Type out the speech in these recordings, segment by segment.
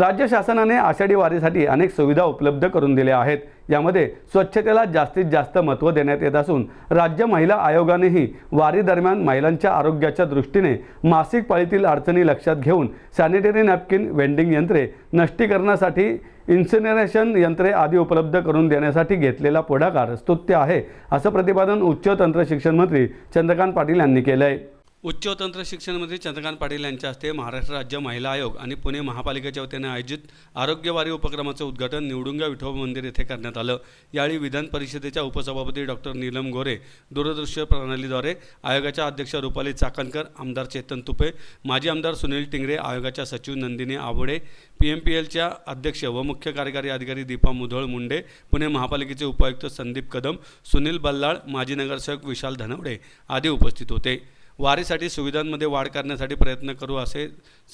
राज्य शासनाने आषाढी वारीसाठी अनेक सुविधा उपलब्ध करून दिल्या आहेत. यामध्ये स्वच्छतेला जास्तीत जास्त महत्त्व देण्यात येत असून राज्य महिला आयोगानेही वारी दरम्यान महिलांच्या आरोग्याच्या दृष्टीने मासिक पाळीतील अडचणी लक्षात घेऊन सॅनिटरी नॅपकिन वेंडिंग यंत्रे नष्टीकरणासाठी इन्सिनरेशन यंत्रे आदी उपलब्ध करून देण्यासाठी घेतलेला पुढाकार स्तुत्य आहे असं प्रतिपादन उच्च तंत्र शिक्षण मंत्री चंद्रकांत पाटील यांनी केलं आहे उच्च तंत्र शिक्षण मंत्री चंद्रकांत पाटील यांच्या हस्ते महाराष्ट्र राज्य महिला आयोग आणि पुणे महापालिकेच्या वतीने आयोजित आरोग्यवारी उपक्रमाचं उद्घाटन निवडुंगा विठोबा मंदिर येथे करण्यात आलं. यावेळी विधान परिषदेच्या उपसभापती डॉक्टर नीलम गोरे दूरदृश्य प्रणालीद्वारे आयोगाच्या अध्यक्ष रुपाली चाकणकर आमदार चेतन तुपे माजी आमदार सुनील टिंगरे आयोगाच्या सचिव नंदिनी आवडे पी एम पी एलच्या अध्यक्ष व मुख्य कार्यकारी अधिकारी दीपा मुधोळ मुंडे पुणे महापालिकेचे उपायुक्त संदीप कदम सुनील बल्लाळ माजी नगरसेवक विशाल धनवडे आदी उपस्थित होते. वारीसाठी सुविधांमध्ये वाढ करण्यासाठी प्रयत्न करू असे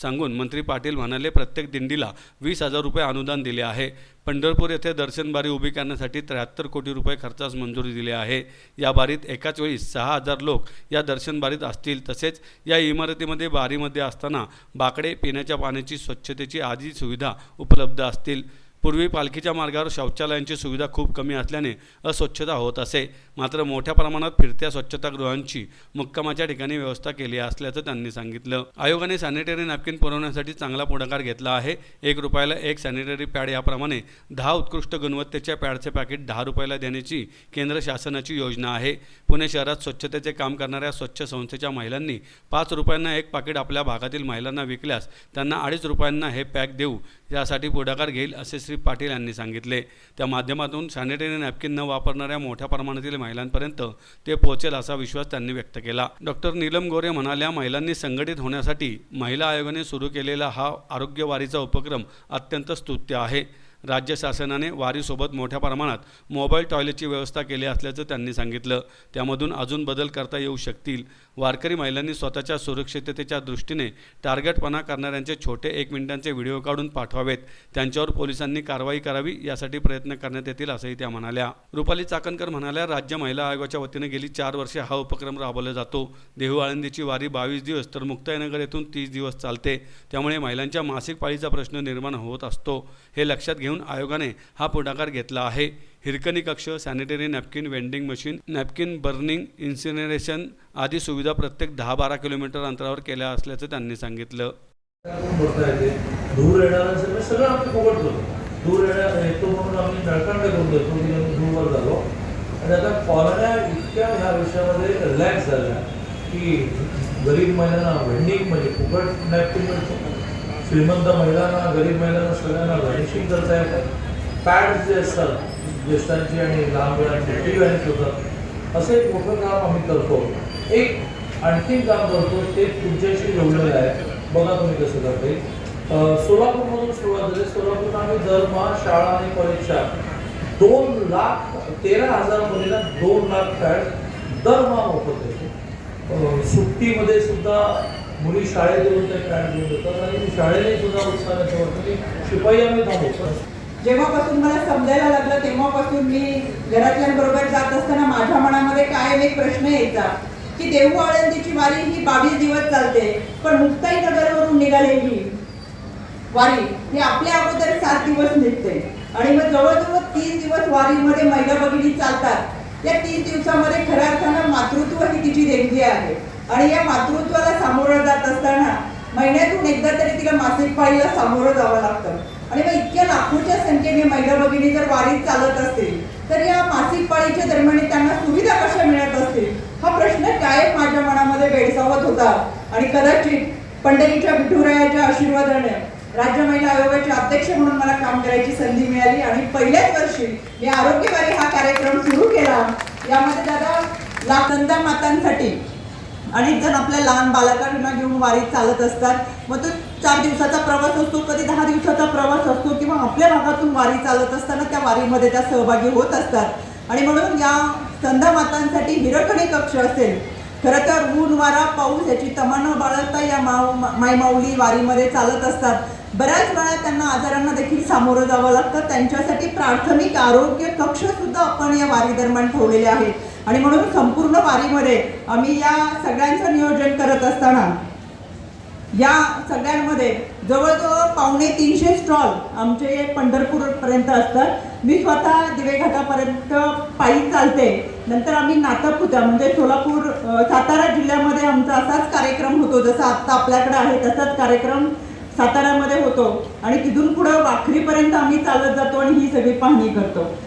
सांगून मंत्री पाटील म्हणाले प्रत्येक दिंडीला वीस हजार रुपये अनुदान दिले आहे. पंढरपूर येथे दर्शनबारी उभी करण्यासाठी त्र्याहत्तर कोटी रुपये खर्चास मंजुरी दिली आहे. या बारीत एकाच वेळी सहा हजार लोक या दर्शनबारीत असतील. तसेच या इमारतीमध्ये बारीमध्ये असताना बाकडे पिण्याच्या पाण्याची स्वच्छतेची आदी सुविधा उपलब्ध असतील. पूर्वी पालखीच्या मार्गावर शौचालयांची सुविधा खूप कमी असल्याने अस्वच्छता होत असे. मात्र मोठ्या प्रमाणात फिरत्या स्वच्छतागृहांची मुक्कामाच्या ठिकाणी व्यवस्था केली असल्याचं त्यांनी सांगितलं. आयोगाने सॅनिटरी नॅपकिन पुरवण्यासाठी चांगला पुढाकार घेतला आहे. एक रुपयाला एक सॅनिटरी पॅड याप्रमाणे दहा उत्कृष्ट गुणवत्तेच्या पॅडचे पॅकेट दहा रुपयाला देण्याची केंद्र शासनाची योजना आहे. पुणे शहरात स्वच्छतेचे काम करणाऱ्या स्वच्छ संस्थेच्या महिलांनी पाच रुपयांना एक पाकिट आपल्या भागातील महिलांना विकल्यास त्यांना अडीच रुपयांना हे पॅक देऊ. यासाठी पुढाकार घेईल असे श्री पाटील यांनी सांगितले. त्या माध्यमातून सॅनिटरी नॅपकिन न वापरणाऱ्या मोठ्या प्रमाणातील महिलांपर्यंत ते पोहोचेल असा विश्वास त्यांनी व्यक्त केला. डॉक्टर नीलम गोरे म्हणाल्या महिलांनी संघटित होण्यासाठी महिला आयोगाने सुरू केलेला हा आरोग्यवारीचा उपक्रम अत्यंत स्तुत्य आहे. राज्य शासनाने वारीसोबत मोठ्या प्रमाणात मोबाईल टॉयलेटची व्यवस्था केली असल्याचं त्यांनी सांगितलं. त्यामधून अजून बदल करता येऊ शकतील. वारकरी महिलांनी स्वतःच्या सुरक्षिततेच्या दृष्टीने टार्गेटपणा करणाऱ्यांचे छोटे एक मिनिटांचे व्हिडिओ काढून पाठवावेत. त्यांच्यावर पोलिसांनी कारवाई करावी यासाठी प्रयत्न करण्यात येतील असंही त्या म्हणाल्या. रुपाली चाकणकर म्हणाल्या राज्य महिला आयोगाच्या वतीने गेली चार वर्षे हा उपक्रम राबवला जातो. देहू आळंदीची वारी बावीस दिवस तर मुक्ताईनगर येथून तीस दिवस चालते. त्यामुळे महिलांच्या मासिक पाळीचा प्रश्न निर्माण होत असतो. हे लक्षात घेऊन म्हणून आयोगाने हा पुढाकार घेतला आहे. हिरकणी कक्ष sanitary napkin vending machine napkin burning incineration आदी सुविधा प्रत्येक दहा बारा किलोमीटर अंतरावर केल्या असल्याचं त्यांनी सांगितलं. धूर येणार सगळं आम्ही फुकट धूर येणार येतो म्हणून आम्ही नळकांड करून देतो की आम्ही धूरवर झालो. आणि आता कॉलन्या इतक्या ह्या विषयामध्ये रिलॅक्स झाल्या की गरीब महिलांना वेंडिंग म्हणजे फुकट नॅपकिन मिळतो. श्रीमंत महिलांना गरीब महिलांना सगळ्यांना व्हॅनिशिंग करता येतात पॅड्स जे असतात ज्येष्ठांची आणि लहान मुलांची टी व्हॅनिश होतात असं एक मोठं काम आम्ही करतो. एक आणखीन काम करतो ते तुमच्याशी जोडलेलं आहे. बघा तुम्ही कसं करते सोलापूरमधून सुरुवात झाली. सोलापूर आम्ही दरमहा शाळा आणि कॉलेजच्या दोन लाख तेरा हजार मुलींना दोन लाख पॅड दरमहा मोफत देतो. सुट्टीमध्ये सुद्धा मुली शाळेत येऊन ते पॅड घेऊन येतात आणि शाळेने सुद्धा उत्साहाने वाटतं की शिपाई आम्ही थांबवतो जेव्हापासून मला समजायला लागलं तेव्हापासून मी घरातल्यांबरोबर जात असताना माझ्या मनामध्ये कायम एक प्रश्न यायचा की देहू आळंदीची वारी ही बावीस दिवस चालते पण मुक्ताई नगरवरून निघालेली वारी ही आपल्या अगोदर सात दिवस निघते. आणि मग जवळजवळ तीन दिवस वारीमध्ये महिला भगिनी चालतात. या तीन दिवसामध्ये खऱ्या अर्थानं मातृत्व ही तिची देणगी आहे. आणि या मातृत्वाला सामोरं जात असताना महिन्यातून एकदा तरी तिला मासिक पाळीला सामोरं जावं लागतं. आणि मग इतक्या लाखोच्या संख्येने महिला भगिनी जर वारीत चालत असतील तर या मासिक पाळीच्या दरम्यान त्यांना सुविधा कशा मिळत असतील? हा प्रश्न कायम माझ्या मनामध्ये भेडसावत होता. आणि कदाचित पंढरीच्या विठुरायाच्या आशीर्वादाने राज्य महिला आयोगाचे अध्यक्ष म्हणून मला काम करायची संधी मिळाली आणि पहिल्याच वर्षी मी आरोग्यवारी हा कार्यक्रम सुरू केला. यामध्ये दादा लाखंदा मातांसाठी अनेक जण आपल्या लहान बालकांना घेऊन वारीत चालत असतात. मग तो चार दिवसाचा प्रवास असतो कधी दहा दिवसाचा प्रवास असतो किंवा आपल्या भागातून वारी चालत असताना त्या वारीमध्ये त्या सहभागी होत असतात. आणि म्हणून या संधा मातांसाठी हिरकणी कक्ष असेल. खरं तर ऊन वारा पाऊस याची तमाना बाळगता या माऊ मायमाऊली वारीमध्ये चालत असतात. बऱ्याच वेळा त्यांना आजारांना देखील सामोरं जावं लागतं. त्यांच्यासाठी प्राथमिक आरोग्य कक्षसुद्धा आपण या वारी दरम्यान ठेवलेले आहेत. आणि म्हणून संपूर्ण वारीमध्ये आम्ही या सगळ्यांचं नियोजन करत असताना या सगळ्यांमध्ये जवळजवळ पावणे तीनशे स्टॉल आमचे पंढरपूरपर्यंत असतात. मी स्वतः दिवे घाटापर्यंत पायी चालते. नंतर आम्ही नातपुता म्हणजे सोलापूर सातारा जिल्ह्यामध्ये आमचा असाच कार्यक्रम होतो जसा आत्ता आपल्याकडे आहे तसाच कार्यक्रम साताऱ्यामध्ये होतो. आणि तिथून पुढं वाखरीपर्यंत आम्ही चालत जातो आणि ही सगळी पाहणी करतो.